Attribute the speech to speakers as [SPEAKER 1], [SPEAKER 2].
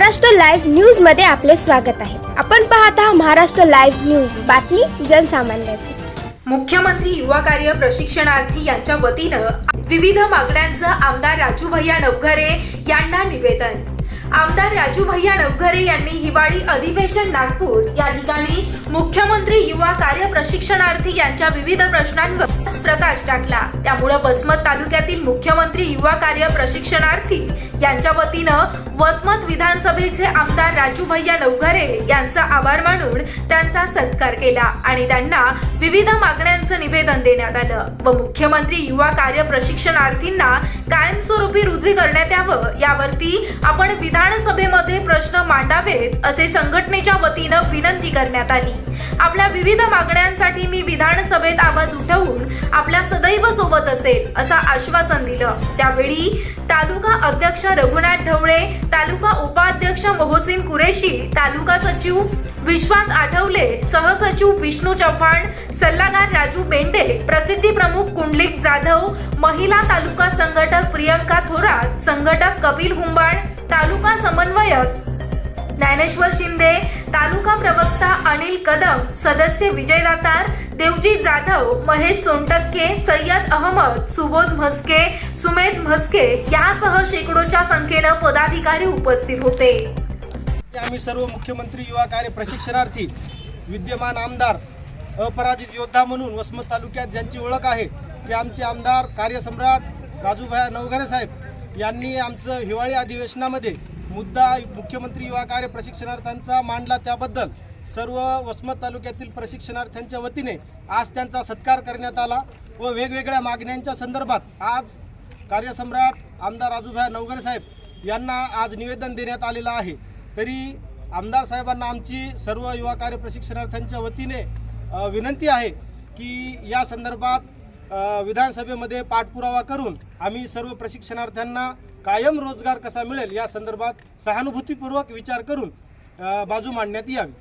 [SPEAKER 1] Maharashtra live न्यूजमध्ये आपले स्वागत आहे. आपण पाहत आहात महाराष्ट्र लाईव्ह न्यूज. बातमी जनसामान्याची.
[SPEAKER 2] मुख्यमंत्री युवा कार्य प्रशिक्षणार्थी यांच्या वतीनं विविध मागण्यांचं आमदार राजू भैया नवघरे यांना निवेदन. आमदार राजू भैया नवघरे यांनी हिवाळी अधिवेशन नागपूर या ठिकाणी मुख्यमंत्री युवा कार्य प्रशिक्षणार्थी यांच्या विविध प्रश्नांवर प्रकाश टाकला. त्यामुळं वसमत तालुक्यातील मुख्यमंत्री युवा कार्य प्रशिक्षणार्थी यांच्या वतीनं वसमत विधानसभेचे आमदार राजू भैया नवघरे यांचा आभार मानून त्यांचा सत्कार केला आणि त्यांना विविध मागण्यांचं निवेदन देण्यात आलं. व मुख्यमंत्री युवा कार्य प्रशिक्षणार्थींना कायमस्वरूपी रुजी करण्यात यावं यावरती आपण विधानसभेमध्ये प्रश्न मांडावेत असे संघटनेच्या वतीनं विनंती करण्यात आली. आपल्या विविध मागण्यांसाठी मी विधानसभेत आवाज उठवून आपल्या सदैव सोबत असेल असं आश्वासन दिलं. त्यावेळी तालुका अध्यक्ष रघुनाथ ढवळे तालुका उपाध्यक्ष मोहसिन कुरेशी तालुका सचिव विश्वास आठवले सहसचिव विष्णू चव्हाण सल्लागार राजू बेंडे प्रसिद्धी प्रमुख कुंडलिक जाधव महिला तालुका संघटक प्रियंका थोरात संघटक कपिल हुंबाळ तालुका समन्वयक ज्ञानेश्वर शिंदे तालुका प्रवक्ता अनिल कदम सदस्य विजय दातार देवजी जाधव महेश सोनटक्के सय्यद अहमद सुबोध म्हस्के सुमेध म्हस्के यासह शेकडोच्या संख्येनं पदाधिकारी उपस्थित होते.
[SPEAKER 3] आम्ही सर्व मुख्यमंत्री युवा कार्य प्रशिक्षणार्थी विद्यमान आमदार अपराजित योद्धा म्हणून वसमत तालुक्यात ज्यांची ओळख आहे ते आमचे आमदार कार्यसम्राट राजूभाया नवघरे साहेब यांनी आमचं हिवाळी अधिवेशनामध्ये मुद्दा मुख्यमंत्री युवा कार्य प्रशिक्षणार्थ्यांचा मांडला त्याबद्दल सर्व वसमत तालुक्यातील प्रशिक्षणार्थ्यांच्या वतीने आज त्यांचा सत्कार करण्यात आला व वेगवेगळ्या मागण्यांच्या संदर्भात आज कार्यसम्राट आमदार राजूभाई नवघरे साहेब यांना आज निवेदन देण्यात आलेलं आहे. तरी आमदार साहेबांना आमची सर्व युवा कार्य प्रशिक्षणार्थ्यांच्या वतीने विनंती आहे की या संदर्भात विधानसभेमध्ये पाठपुरावा करून आम्ही सर्व प्रशिक्षणार्थ्यांना कायम रोजगार कसा मिळेल या संदर्भात सहानुभूतीपूर्वक विचार करून बाजू मांडण्यात यावी.